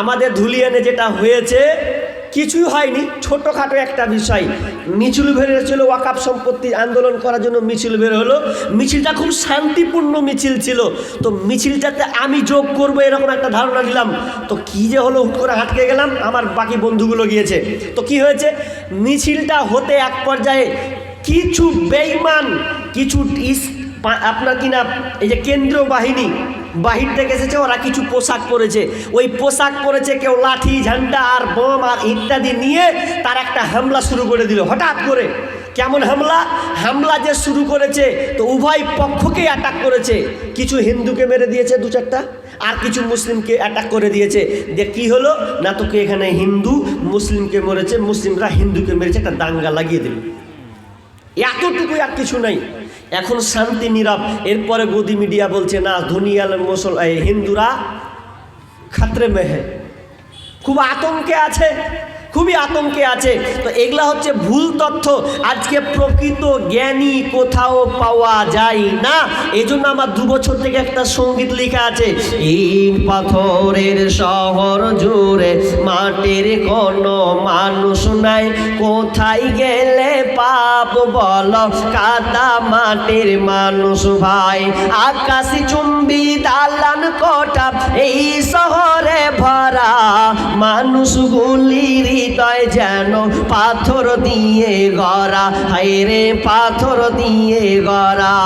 আমাদের ধুলিয়ানে যেটা হয়েছে, কিছুই হয়নি। ছোটোখাটো একটা বিষয়। মিছিল বেরিয়েছিল ওয়াকাপ সম্পত্তি আন্দোলন করার জন্য মিছিল বের হলো। মিছিলটা খুব শান্তিপূর্ণ মিছিল ছিল। তো মিছিলটাতে আমি যোগ করব এরকম একটা ধারণা দিলাম। তো কি যে হলো, হুট করে আটকে গেলাম। আমার বাকি বন্ধুগুলো গিয়েছে। তো কি হয়েছে? মিছিলটা হতে এক পর্যায়ে কিছু বেইমান, কিছু আপনার কিনা এই যে কেন্দ্রীয় বাহিনী বাহির থেকে এসেছে, ওরা কিছু পোশাক পরেছে। ওই পোশাক পরেছে কেউ লাঠি, ঝান্ডা আর বোম আর ইত্যাদি নিয়ে তার একটা হামলা শুরু করে দিল। হঠাৎ করে। কেমন হামলা? হামলা যে শুরু করেছে, তো উভয় পক্ষকে অ্যাটাক করেছে। কিছু হিন্দুকে মেরে দিয়েছে দু চারটা, আর কিছু মুসলিমকে অ্যাটাক করে দিয়েছে। যে কি হলো? না তোকে এখানে হিন্দু, মুসলিমকে মরেছে, মুসলিমরা হিন্দুকে মেরেছে, একটা দাঙ্গা লাগিয়ে দিল। এতটুকু আর কিছু নাই। এখন শান্তি নীরব। এরপরে গদি মিডিয়া বলছে, না ধুনিয়াল মুসল হিন্দুরা খাতরে মেহে। খুব আতঙ্কে আছে। খুবই আতঙ্কে আছে। তো এগুলা হচ্ছে ভুল তথ্য। আজকে প্রকৃত জ্ঞানী কোথাও পাওয়া যায় না। এই জন্য আমার দু বছর থেকে একটা সংগীত লেখা আছে। ইট পাথরের শহর জুড়ে মাটির কোনো মানুষ নাই। কোথায় গেলে পাপ বল? কাদা মাটির মানুষ ভাই। আকাশি চুম্বি দালান কটা? এই শহরে ভরা মানুষগুলির হৃদয় যেন পাথর দিয়ে গড়া। হাইরে পাথর দিয়ে গড়া।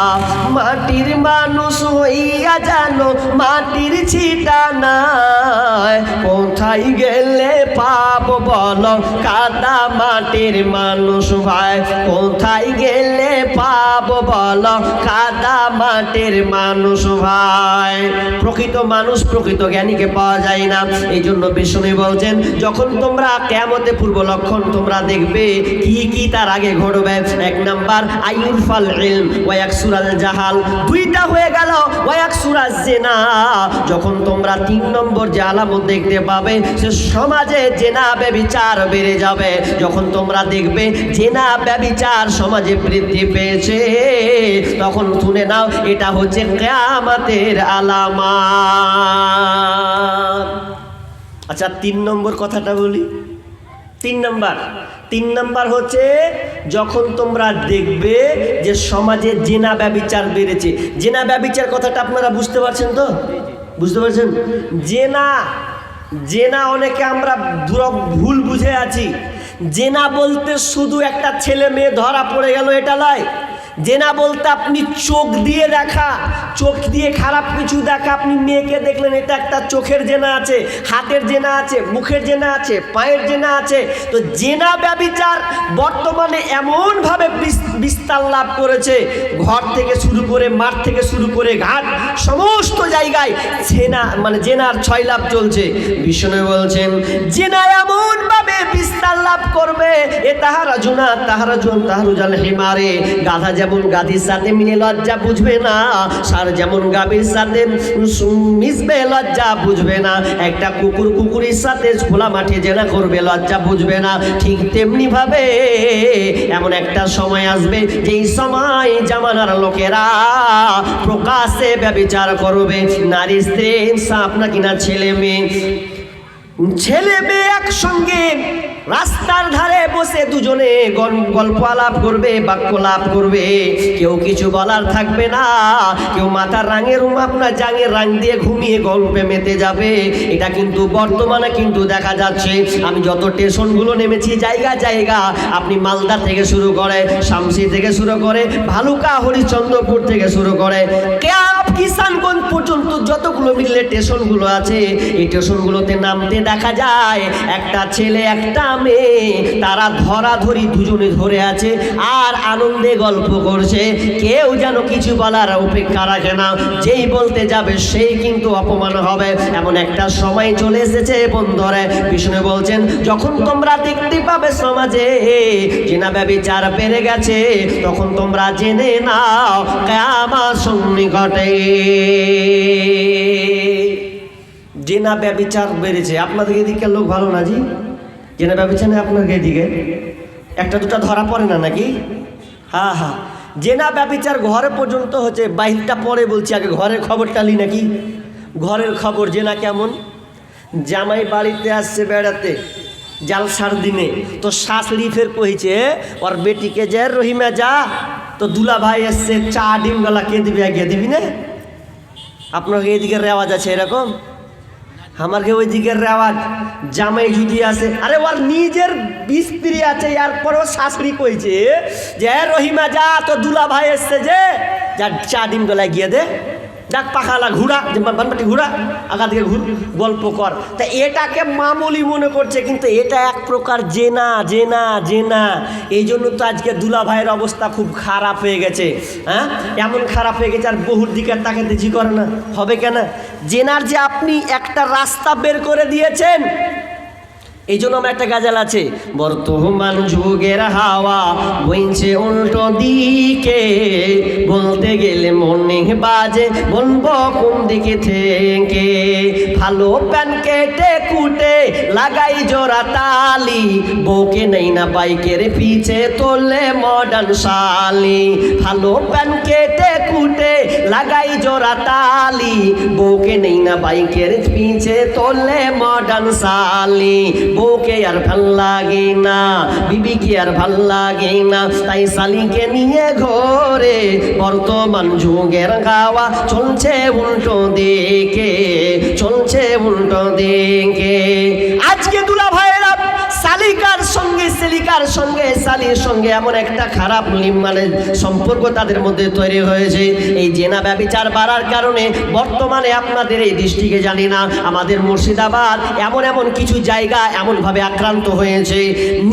মাটির মানুষ হইয়া জানো মাটির ছিটা নাই কোথায় গেলে পাপ বল? কাদা মাটির মানুষ ভাই। কোথায় গেলে পাপ বল? কাদা মাটির মানুষ ভাই। প্রকৃত মানুষ, প্রকৃত জ্ঞানীকে পাওয়া যায় না। এই জন্য বিষ্ণু বলছেন, যখন তোমরা কেমতে পূর্ব লক্ষণ তোমরা দেখবে, কি কি তার আগে ঘটবে? এক নাম্বার আইউর ফাল ইলম ওয়াক সুরাল জাহাল। দুইটা হয়ে গেল ওয়াক সুরাজ জেনা। যখন তোমরা তিন নম্বর যে আলামত দেখতে পাবে, সে সমাজে জেনা ব্যবিচার বেড়ে যাবে। যখন তোমরা দেখবে জেনা ব্যবিচার সমাজে বৃদ্ধি পেয়েছে, তখন শুনে নাও, এটা হচ্ছে কেয়ামাতের আলামত। আচ্ছা তিন নম্বর কথাটা বলি। তিন নম্বর। তিন নম্বর হচ্ছে, যখন তোমরা দেখবে যে সমাজে জেনা ব্যবিচার বেড়েছে। জেনা ব্যবিচার কথাটা আপনারা বুঝতে পারছেন তো? বুঝতে পারছেন? জেনা জেনা অনেকে আমরা ভুল বুঝে আছি। জেনা বলতে শুধু একটা ছেলে মেয়ে ধরা পড়ে গেল, এটা নয়। জেনা বলতে আপনি চোখ দিয়ে দেখা, চোখ দিয়ে খারাপ কিছু দেখা, আপনি মেয়েকে দেখলেন, এটা একটা চোখের জেনা আছে, হাতের জেনা আছে, মুখের জেনা আছে, পায়ের জেনা আছে। তো জেনা ব্যবিচার বর্তমানে এমনভাবে বিস্তার লাভ করেছে, ঘর থেকে শুরু করে, মাঠ থেকে শুরু করে, ঘাট, সমস্ত জায়গায় জেনা মানে জেনার ছয় লাভ চলছে। বিষ্ণু বলছেন, জেনা এমনভাবে বিস্তার লাভ করবে, এ তাহারা জুনা, তাহারা জুন তাহারুজাল হিমারে গাধা যেমন গাধির সাথে মিলে লজ্জা বুঝবে না, সার যেমন গাভীর সাথে মিশবে, লজ্জা বুঝবে না। একটা কুকুর কুকুরের সাথে খোলা মাঠে জেনা করবে, লজ্জা বুঝবে না। ঠিক তেমনি ভাবে এমন একটা সময় আসবে, যেই সময় জামানার লোকেরা প্রকাশ্যে ব্যবচার করবে। নারী, স্ত্রী, সাপ না কিনা ছেলে মেয়ে? ছেলে মেয়ে একসঙ্গে রাস্তার ধারে বসে দুজনে গল- গল্প আলাপ করবে বাক্য লাভ করবে। কেউ কিছু বলার থাকবে না। কেউ মাথার রাঙের আপনার জাঙের রাং দিয়ে ঘুমিয়ে গল্পে মেতে যাবে। এটা কিন্তু বর্তমানে কিন্তু দেখা যাচ্ছে। আমি যত স্টেশনগুলো নেমেছি, জায়গা জায়গা, আপনি মালদা থেকে শুরু করে, শামসি থেকে শুরু করে, ভালুকা হরিচন্দ্রপুর থেকে শুরু করে, ক্যাব কিষানগঞ্জ পর্যন্ত যতগুলো মিলে স্টেশনগুলো আছে, এই স্টেশনগুলোতে নামতে দেখা যায়, একটা ছেলে, একটা মেয়ে তারা ধরাধরি দুজনে ধরে আছে আর আনন্দে গল্প করছে। কেউ যেন কিছু বলার অপেক্ষা রাখে না। যেই বলতে যাবে সেই কিন্তু অপমান হবে। এমন একটা সময় চলে এসেছে বন্ধুরে। বিষ্ণু বলছেন, যখন তোমরা দেখতে পাবে সমাজে জেনা ব্যবচার বেড়ে গেছে, তখন তোমরা জেনে নাও কেমন সন্নিকটে। জেনা ব্যবচার বেড়েছে, আপনাদের এদিকে লোক ভালো না জি? জেনা নেই আপনাদের এদিকে? একটা দুটা ধরা পড়ে না নাকি? হ্যাঁ হ্যাঁ জেনা ব্যবচার ঘরে পর্যন্ত হচ্ছে, বাহিরটা পরে বলছি, আগে ঘরের খবরটা লি নাকি? ঘরের খবর, জেনা কেমন? জামাই বাড়িতে আসছে বেড়াতে, জালসার দিনে। তো শাশুড়ি ফের কইছে, ওর বেটিকে যে রহিমা যা, তো দুলা ভাই এসছে, চা ডিম গলা কে দিবি আগে দিবি না? আপনার এদিকে রেওয়াজ আছে এরকম? আমার ওই দিকের রেওয়াজ জামাই যদি আছে। আরে ওর নিজের স্ত্রী আছে, ইয়ার পরেও শাশুড়ি কইছে যে, "এ রহিমা, যা তো দুলা ভাই এসছে যে, যা, চা ডিম গলায় গিয়ে দে। ডাক পাখালা ঘুরা যে বানবাটি ঘুরা আগা দিকে ঘুর, গল্প কর। তা এটাকে মামুলি মনে করছে, কিন্তু এটা এক প্রকার জেনা জেনা জেনা। এই জন্য তো আজকে দুলা ভাইয়ের অবস্থা খুব খারাপ হয়ে গেছে হ্যাঁ? এমন খারাপ হয়ে গেছে, আর বহুর দিকে তাকে দেখি করে না। হবে কেন? জেনার যে আপনি একটা রাস্তা বের করে দিয়েছেন এই জন্য আমার একটা গাজাল আছে। বর্তমান যুগের হাওয়া বইছে উল্টো দিকে। বলতে গেলে মনে বাজে, বলব কোন দিকে থেকে? ভালো প্যান কেটে লাগাই জোড়া তালি। বউকে নেই না বাইকের পিছে তোলে মডার্ন শালি। ভালো প্যান কেটে কুটে লাগাই জোড়া তালি। বউকে নেই না বাইকের পিছে তোলে মডার্ন শালি। বউকে আর ভালো লাগে না, বিবিকে আর ভালো লাগে না। তাই শালিকে নিয়ে ঘরে বর্তমান যুগের গাওয়া চলছে উল্টো দিকে, চলছে উল্টো দিকে। আজকে দুলা ভাইয়েরা শালিকার সঙ্গে, সেলিকার সঙ্গে শালির সঙ্গে এমন একটা খারাপ মানে সম্পর্ক তাদের মধ্যে তৈরি হয়েছে। এই জেনা ব্যবচার বাড়ার কারণে বর্তমানে আপনাদের এই দৃষ্টিকে জানি না, আমাদের মুর্শিদাবাদ এমন এমন কিছু জায়গা এমনভাবে আক্রান্ত হয়েছে।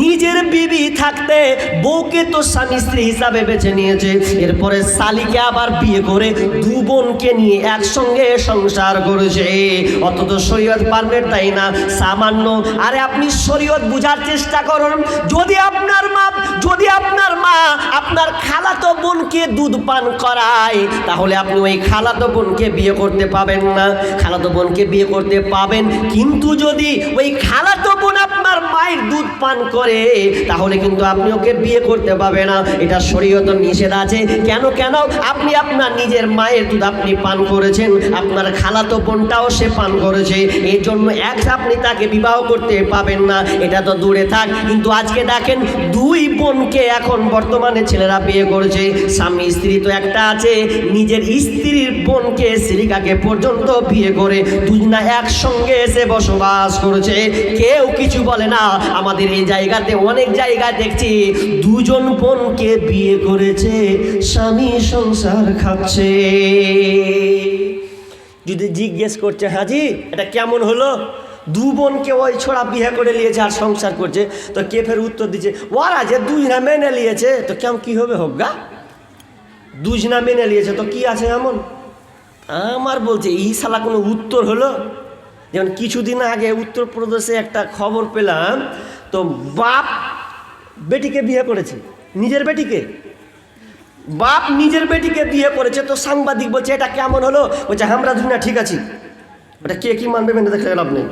নিজের বিবি থাকতে বউকে তো স্বামী স্ত্রী হিসাবে বেছে নিয়েছে। এরপরে শালিকে আবার বিয়ে করে দু বোনকে নিয়ে একসঙ্গে সংসার করেছে। অথচ শরীয়ত পারবে তাই না? সামান্য, আরে আপনি শরীয়ত বুঝার চেষ্টা করুন। যদি আপনার মা, যদি আপনার মা আপনার খালাতো বোনকে দুধ পান করায়, তাহলে আপনি ওই খালাতো বোনকে বিয়ে করতে পাবেন না। খালাতো বোনকে বিয়ে করতে পাবেন। কিন্তু যদি ওই খালাতো বোন আপনার মায়ের দুধ পান করে, তাহলে কিন্তু আপনি ওকে বিয়ে করতে পাবে না। এটা শরীয়ত নিষেধ আছে। কেন কেন? আপনি আপনার নিজের মায়ের দুধ আপনি পান করেছেন। আপনার খালাতো বোনটাও সে পান করেছে। এই জন্য এক আপনি তাকে বিবাহ করতে পাবেন না। এটা তো দূরে থাক। কিন্তু আজকে দেখেন দুই বোনকে এখন বর্তমানে ছেলেরা বিয়ে করেছে। স্বামী, স্ত্রী তো একটা আছে। নিজের স্ত্রীর বোনকে শ্রীকাকে পর্যন্ত বিয়ে করে দুজনা একসঙ্গে এসে বসবাস করেছে। কেউ কিছু বলে না, আমাদের এই জায়গাতে অনেক জায়গায় দেখছি দুজন বোনকে বিয়ে করেছে, স্বামী সংসার খাচ্ছে। যদি জিজ্ঞেস করছে, হাজি, এটা কেমন হলো? দু বোনকে ওই ছোড়া বিয়ে করে নিয়েছে আর সংসার করছে। তো কে ফের উত্তর দিচ্ছে? ওরা যে দুই না মেনে নিয়েছে, তো কেমন কি হবে হোক গা? দুই না মেনে নিয়েছে, তো কি আছে এমন? আমার বলছে, এই শালা কোনো উত্তর হলো? যেমন কিছুদিন আগে উত্তরপ্রদেশে একটা খবর পেলাম, তো বাপ বেটিকে বিয়ে করেছে। নিজের বেটিকে? বাপ নিজের বেটিকে বিয়ে করেছে, তো সাংবাদিক বলছে, এটা কেমন হলো? বলছে, আমরা দুই না ঠিক আছি। ওটা কে কি মানবে মেনে দেখে লাভ নেই।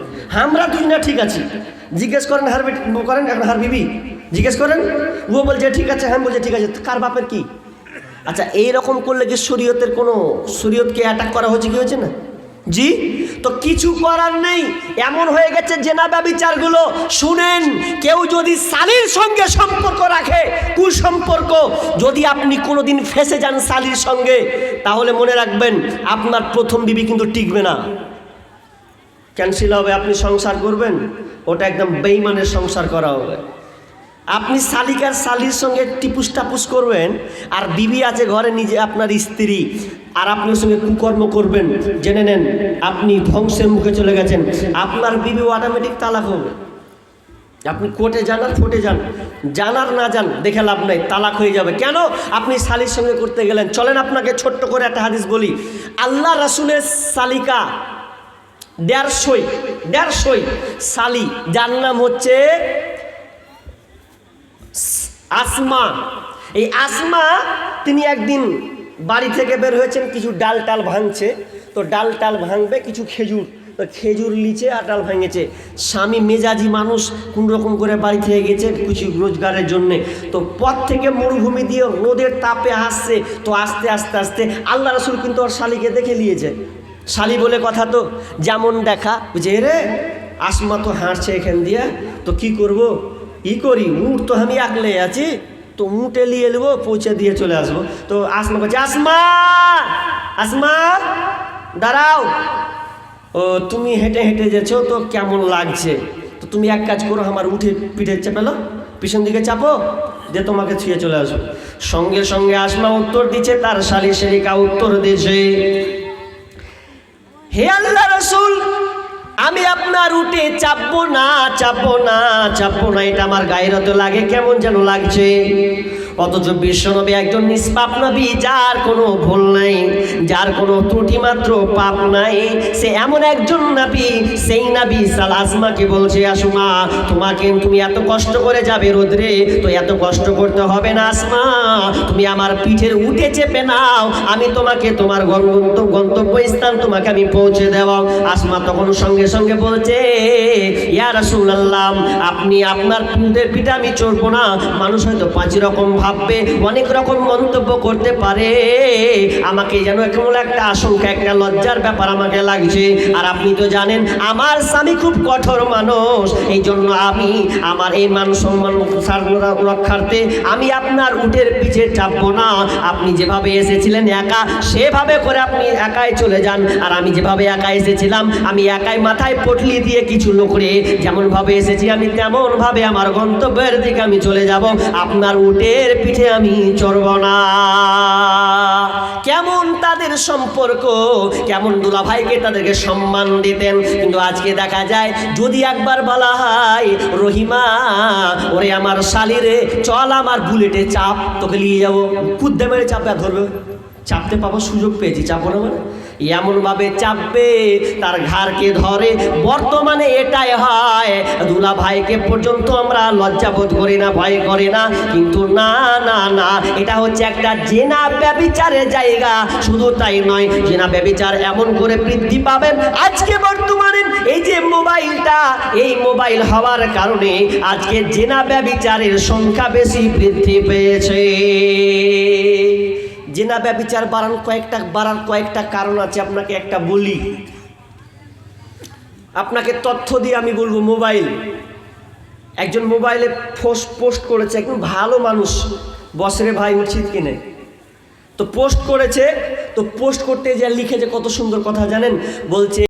আমরা দুই না ঠিক আছি। জিজ্ঞেস করেন হার করেন এখন হার বিবি? জিজ্ঞেস করেন? ও বলছে, ঠিক আছে। হ্যাঁ বলছে, ঠিক আছে। কার বাপের কি? আচ্ছা এই রকম করলে কি শরীয়তের কোনো, শরীয়তকে অ্যাটাক করা হয়েছে কি হয়েছে না? জি? তো কিছু করার নেই। এমন হয়ে গেছে জেনা ব্যবিচারগুলো। শুনেন, কেউ যদি সালির সঙ্গে সম্পর্ক রাখে, কুসম্পর্ক, যদি আপনি কোনোদিন ফেসে যান সালির সঙ্গে, তাহলে মনে রাখবেন আপনার প্রথম বিবি কিন্তু টিকবে না। ক্যান্সেল হবে, আপনি সংসার করবেন? ওটা একদম বেইমানের সংসার করা হবে। আপনি শালিকার শালির সঙ্গে টিপুস টাপুস করবেন, আর বিবি আছে ঘরে, নিজে আপনার স্ত্রী, আর আপনার সঙ্গে কুকর্ম করবেন। জেনে নেন, আপনি ধ্বংসের মুখে চলে গেছেন। আপনার বিবি অটোমেটিক তালাক হবে। আপনি কোর্টে যান আর ফোটে যান। জানার না যান, দেখে লাভ নাই, তালাক হয়ে যাবে। কেন? আপনি শালির সঙ্গে করতে গেলেন। চলেন আপনাকে ছোট্ট করে একটা হাদিস বলি। আল্লাহ রাসুলের শালিকা দেড়শোই দেড়শোই। শালি যার নাম হচ্ছে আসমা। এই আসমা, তিনি একদিন বাড়ি থেকে বের হয়েছেন, কিছু ডাল টাল ভাঙছে। তো ডাল টাল ভাঙবে, কিছু খেজুর। তো খেজুর, লিচে আর ডাল ভাঙেছে। স্বামী মেজাজি মানুষ, কোন রকম করে বাড়ি থেকে গেছে কিছু রোজগারের জন্যে। তো পথ থেকে মরুভূমি দিয়ে রোদের তাপে আসছে। তো আস্তে আস্তে আস্তে আল্লাহ রসুল কিন্তু ওর শালিকে দেখে নিয়েছে। শালি বলে কথা তো, যেমন দেখা। বুঝে রে, আসমা তো হাঁটছে এখান দিয়ে, তো কি করব? ই করি উঠ তো আমি একলে আছি, তো উঠে নিয়ে নেব, পৌঁছে দিয়ে চলে আসব। তো আসমা বলছে, আসমা আসমা, দাঁড়াও। ও, তুমি হেঁটে হেঁটে যেছো, তো কেমন লাগছে? তো তুমি এক কাজ করো, আমার উঠে পিঠে চাপালো, পিছন দিকে চাপো যে তোমাকে ছুঁয়ে চলে আসো সঙ্গে সঙ্গে আসমা উত্তর দিচ্ছে, তার শালি শেরিকা উত্তর দিয়েছে হে আল্লাহ রসুল, আমি আপনার উঠে চাপবো না চাপবো না চাপবো না। এটা আমার গায়ের লাগে, কেমন যেন লাগছে। অথচ বিশ্বনবী একজন নিষ্পাপ নবী, যার কোনো ভুল নাই, যার কোনো ত্রুটি মাত্র পাপ নাই। সে এমন একজন নবী, সেই নবী সালাজমাকে বলছে আসমা তোমাকে তুমি এত কষ্ট করে যাবে রোদ্রে, তো এত কষ্ট করতে হবে না আসমা। তুমি আমার পিঠের উঠে চেপে নাও, আমি তোমাকে তোমার গন্তব্য গন্তব্য স্থান তোমাকে আমি পৌঁছে দেব। আসমা তখন সঙ্গে সঙ্গে বলছে, ইয়া রাসূলুল্লাহ, আপনি আপনার পিঠের পিঠে আমি চড়বো না। মানুষ হয়তো পাঁচ রকম ভাববে, অনেক রকম মন্তব্য করতে পারে। আমাকে যেন কেমন একটা আশঙ্কা, একটা লজ্জার ব্যাপার আমাকে লাগছে। আর আপনি তো জানেন, আমার স্বামী খুব কঠোর মানুষ। এই জন্য আমি আমার এই মান সম্মান রক্ষার্থে আমি আপনার উটের পিছে চাপবো না। আপনি যেভাবে এসেছিলেন একা, সেভাবে করে আপনি একাই চলে যান। আর আমি যেভাবে একা এসেছিলাম, আমি একাই মাথায় পটলি দিয়ে কিছু লোকরে যেমন ভাবে এসেছি আমি, তেমনভাবে আমার গন্তব্যের দিকে আমি চলে যাব। আপনার উটের পিঠে আমি চড়ব না। কেমন তাদের সম্পর্ক, কেমন দুলাভাইকে তাদেরকে সম্মান দিতেন। কিন্তু আজকে দেখা যায়, যদি একবার বলা হয়, রহিমা, ওরে আমার শালিরে চল আমার বুলেটে চাপ, তোকে নিয়ে যাব। কুদ্দে মেরে চাপে ধরবে। চাপতে পাবো সুযোগ পেয়েছি চাপো না মানে? এমনভাবে চাপবে, তার ঘাড়কে ধরে। বর্তমানে এটাই হয় দুলা ভাইকে পর্যন্ত আমরা লজ্জা বোধ করি না, ভয় করে না। কিন্তু না না না, এটা হচ্ছে একটা জেনা ব্যবিচারের জায়গা। শুধু তাই নয়, জেনা ব্যবিচার এমন করে বৃদ্ধি পাবেন আজকে বর্তমানে এই যে মোবাইলটা, এই মোবাইল হওয়ার কারণে আজকে জেনা ব্যবিচারের সংখ্যা বেশি বৃদ্ধি পেয়েছে। জেনা ব্যবিচার বাড়ান, কয়েকটা বাড়ার কয়েকটা কারণ আছে, আপনাকে একটা বলি। আপনাকে তথ্য দিয়ে আমি বলব, মোবাইল। একজন মোবাইলে পোস্ট পোস্ট করেছে একজন ভালো মানুষ। বসরে ভাই, উচিত কিনে। তো পোস্ট করেছে, তো পোস্ট করতে যা লিখেছে কত সুন্দর কথা, জানেন? বলছে